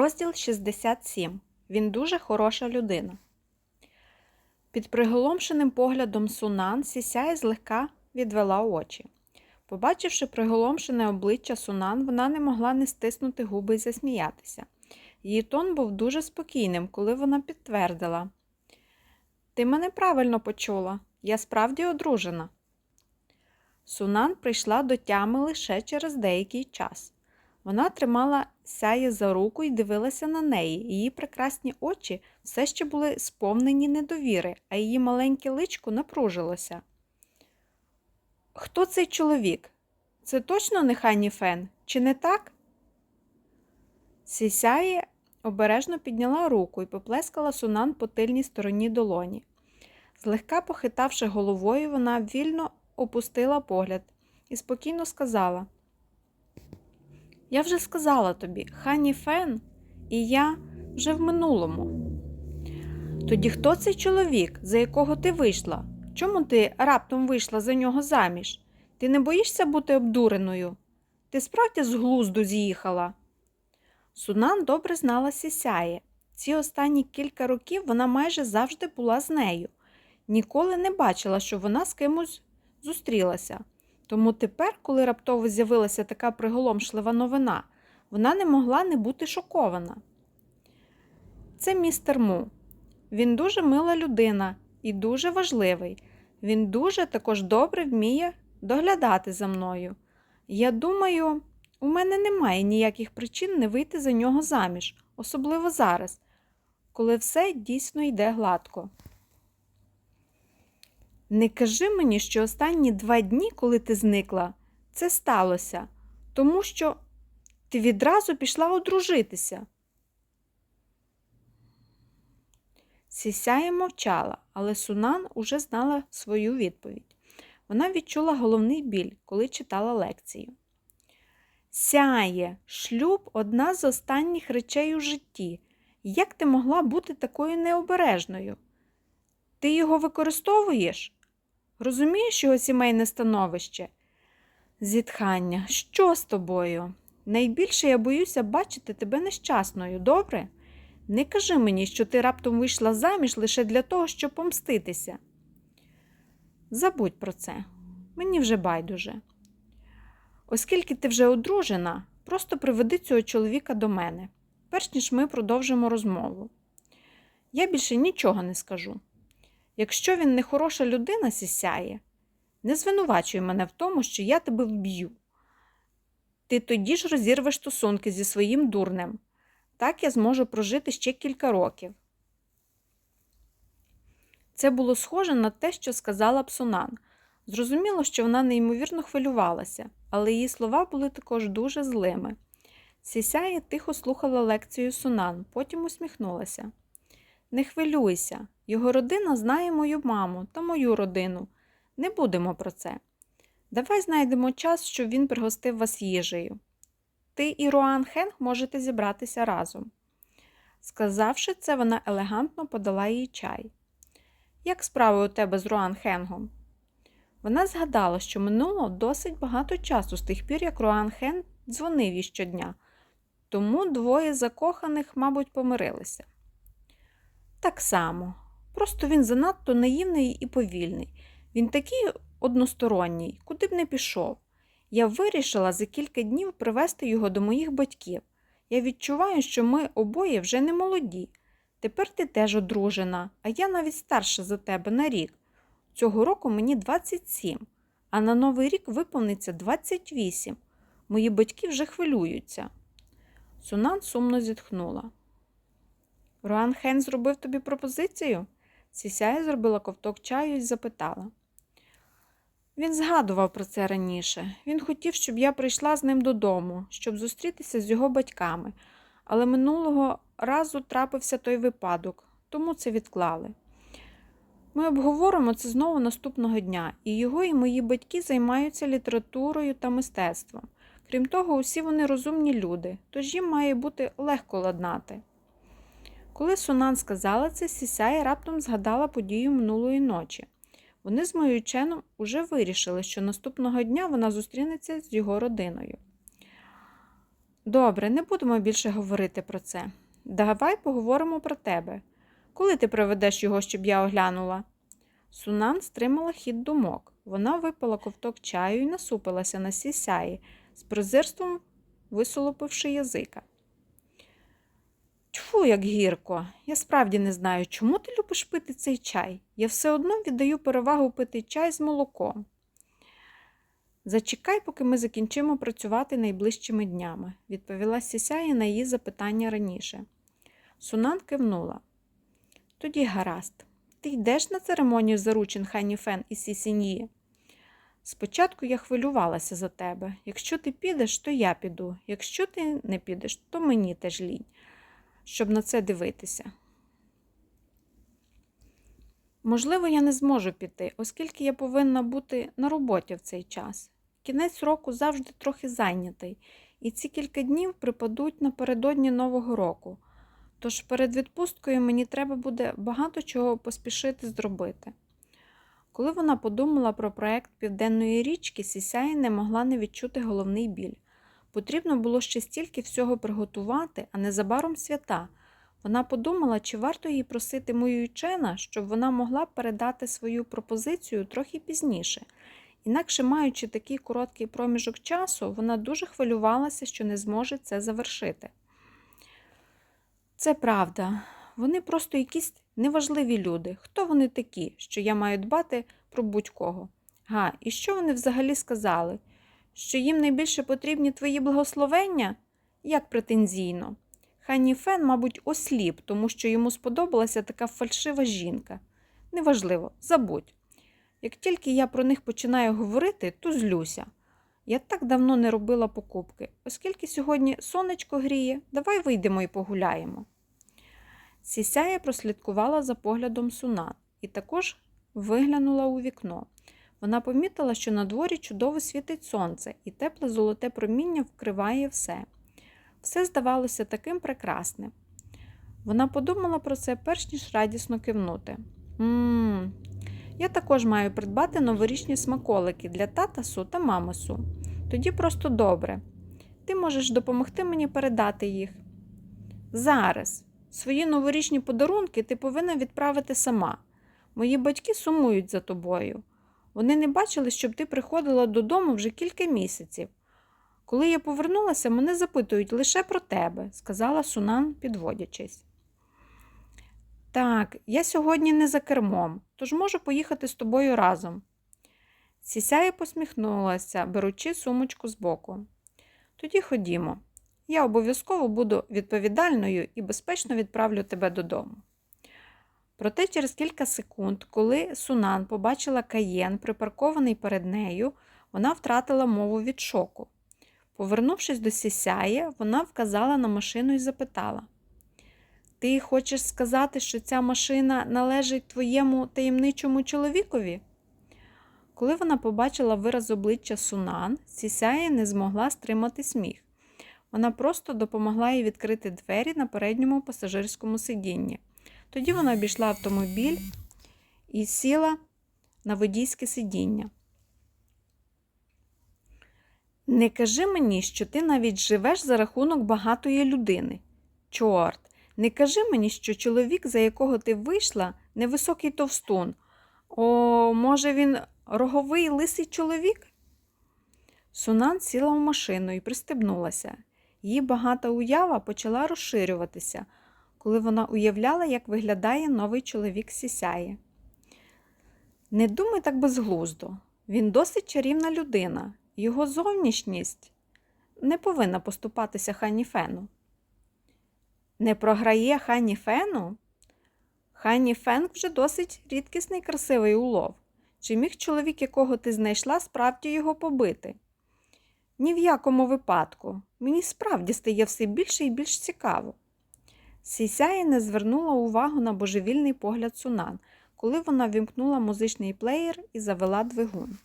Розділ 67. Він дуже хороша людина. Під приголомшеним поглядом Сунан Сісяй злегка відвела очі. Побачивши приголомшене обличчя Сунан, вона не могла не стиснути губи і засміятися. Її тон був дуже спокійним, коли вона підтвердила: Ти мене правильно почула, я справді одружена. Сунан прийшла до тями лише через деякий час. Вона тримала сяє за руку і дивилася на неї. Її прекрасні очі все ще були сповнені недовіри, а її маленьке личко напружилося. Хто цей чоловік? Це точно не Хані Фен, чи не так? Сісяє обережно підняла руку і поплескала сунан по тильній стороні долоні. Злегка похитавши головою, вона вільно опустила погляд і спокійно сказала: Я вже сказала тобі, Хані Фен і я вже в минулому. Тоді хто цей чоловік, за якого ти вийшла? Чому ти раптом вийшла за нього заміж? Ти не боїшся бути обдуреною? Ти справді з глузду з'їхала? Сунан добре знала Сісяє. Ці останні кілька років вона майже завжди була з нею. Ніколи не бачила, що вона з кимось зустрілася. Тому тепер, коли раптово з'явилася така приголомшлива новина, вона не могла не бути шокована. Це містер Му. Він дуже мила людина і дуже важливий. Він дуже також добре вміє доглядати за мною. Я думаю, у мене немає ніяких причин не вийти за нього заміж, особливо зараз, коли все дійсно йде гладко. Не кажи мені, що останні два дні, коли ти зникла, це сталося, тому що ти відразу пішла одружитися. Сісяє мовчала, але Сунан уже знала свою відповідь. Вона відчула головний біль, коли читала лекцію. Сяє, шлюб одна з останніх речей у житті. Як ти могла бути такою необережною? Ти його використовуєш? Розумієш його сімейне становище? Зітхання, що з тобою? Найбільше я боюся бачити тебе нещасною, добре? Не кажи мені, що ти раптом вийшла заміж лише для того, щоб помститися. Забудь про це, мені вже байдуже. Оскільки ти вже одружена, просто приведи цього чоловіка до мене, перш ніж ми продовжимо розмову. Я більше нічого не скажу. Якщо він не хороша людина сісяє, не звинувачуй мене в тому, що я тебе вб'ю. Ти тоді ж розірвеш стосунки зі своїм дурнем. Так я зможу прожити ще кілька років. Це було схоже на те, що сказала Псунан. Зрозуміло, що вона неймовірно хвилювалася, але її слова були також дуже злими. Сісяє тихо слухала лекцію Сунан, потім усміхнулася. Не хвилюйся, його родина знає мою маму та мою родину. Не будемо про це. Давай знайдемо час, щоб він пригостив вас їжею. Ти і Руан Хенг можете зібратися разом. Сказавши це, вона елегантно подала їй чай. Як справи у тебе з Руан Хенгом? Вона згадала, що минуло досить багато часу з тих пір, як Руан Хен дзвонив їй щодня, тому двоє закоханих, мабуть, помирилися. Так само, просто він занадто наївний і повільний. Він такий односторонній, куди б не пішов. Я вирішила за кілька днів привезти його до моїх батьків. Я відчуваю, що ми обоє вже не молоді. Тепер ти теж одружена, а я навіть старша за тебе на рік. Цього року мені 27, а на Новий рік виповниться 28. Мої батьки вже хвилюються. Сунан сумно зітхнула. Руан Хен зробив тобі пропозицію? Сісяя зробила ковток чаю і запитала. Він згадував про це раніше. Він хотів, щоб я прийшла з ним додому, щоб зустрітися з його батьками, але минулого разу трапився той випадок, тому це відклали. Ми обговоримо це знову наступного дня, і його і мої батьки займаються літературою та мистецтвом. Крім того, усі вони розумні люди, тож їм має бути легко ладнати. Коли Сунан сказала це, Сісяя раптом згадала подію минулої ночі. Вони з моєю ченом уже вирішили, що наступного дня вона зустрінеться з його родиною. Добре, не будемо більше говорити про це. Давай поговоримо про тебе. Коли ти приведеш його, щоб я оглянула? Сунан стримала хід думок. Вона випила ковток чаю і насупилася на сісяї, з презирством висолопивши язика. Тьфу, як гірко. Я справді не знаю, чому ти любиш пити цей чай. Я все одно віддаю перевагу пити чай з молоком. Зачекай, поки ми закінчимо працювати найближчими днями, відповіла Сісяя на її запитання раніше. Сунан кивнула. Тоді гаразд. Ти йдеш на церемонію заручин Хані Фен і Сісіньї? Спочатку я хвилювалася за тебе. Якщо ти підеш, то я піду. Якщо ти не підеш, то мені теж лінь, щоб на це дивитися. Можливо, я не зможу піти, оскільки я повинна бути на роботі в цей час. Кінець року завжди трохи зайнятий, і ці кілька днів припадуть напередодні Нового року. Тож перед відпусткою мені треба буде багато чого поспішити зробити. Коли вона подумала про проект Південної річки, Сісяї не могла не відчути головний біль. Потрібно було ще стільки всього приготувати, а незабаром свята. Вона подумала, чи варто їй просити мою Чена, щоб вона могла передати свою пропозицію трохи пізніше. Інакше, маючи такий короткий проміжок часу, вона дуже хвилювалася, що не зможе це завершити. Це правда. Вони просто якісь неважливі люди. Хто вони такі, що я маю дбати про будь-кого? Га, і що вони взагалі сказали? Що їм найбільше потрібні твої благословення? Як претензійно. Ханні Фен, мабуть, осліп, тому що йому сподобалася така фальшива жінка. Неважливо, забудь. Як тільки я про них починаю говорити, то злюся. Я так давно не робила покупки, оскільки сьогодні сонечко гріє, давай вийдемо і погуляємо. Сісяя прослідкувала за поглядом Сунан і також виглянула у вікно. Вона помітила, що на дворі чудово світить сонце, і тепле золоте проміння вкриває все. Все здавалося таким прекрасним. Вона подумала про це, перш ніж радісно кивнути. Ммм, я також маю придбати новорічні смаколики для татасу та мамасу. Тоді просто добре. Ти можеш допомогти мені передати їх. Зараз. Свої новорічні подарунки ти повинна відправити сама. Мої батьки сумують за тобою. Вони не бачили, щоб ти приходила додому вже кілька місяців. Коли я повернулася, мене запитують лише про тебе, сказала Сунан, підводячись. Так, я сьогодні не за кермом, тож можу поїхати з тобою разом. Сісяя посміхнулася, беручи сумочку з боку. Тоді ходімо. Я обов'язково буду відповідальною і безпечно відправлю тебе додому. Проте через кілька секунд, коли Сунан побачила каєн, припаркований перед нею, вона втратила мову від шоку. Повернувшись до Сісяє, вона вказала на машину і запитала: Ти хочеш сказати, що ця машина належить твоєму таємничому чоловікові? Коли вона побачила вираз обличчя Сунан, Сісяє не змогла стримати сміх. Вона просто допомогла їй відкрити двері на передньому пасажирському сидінні. Тоді вона обійшла автомобіль і сіла на водійське сидіння. Не кажи мені, що ти навіть живеш за рахунок багатої людини. Чорт, не кажи мені, що чоловік, за якого ти вийшла, невисокий товстун. О, може, він роговий лисий чоловік? Сунан сіла в машину і пристебнулася. Її багата уява почала розширюватися, коли вона уявляла, як виглядає новий чоловік Сісяє. Не думай так безглуздо. Він досить чарівна людина. Його зовнішність не повинна поступатися Хані Фену. Не програє Хані Фену? Хані Фен вже досить рідкісний красивий улов. Чи міг чоловік, якого ти знайшла, справді його побити? Ні в якому випадку. Мені справді стає все більше і більш цікаво. Сісяє не звернула увагу на божевільний погляд Сунан, коли вона вімкнула музичний плеєр і завела двигун.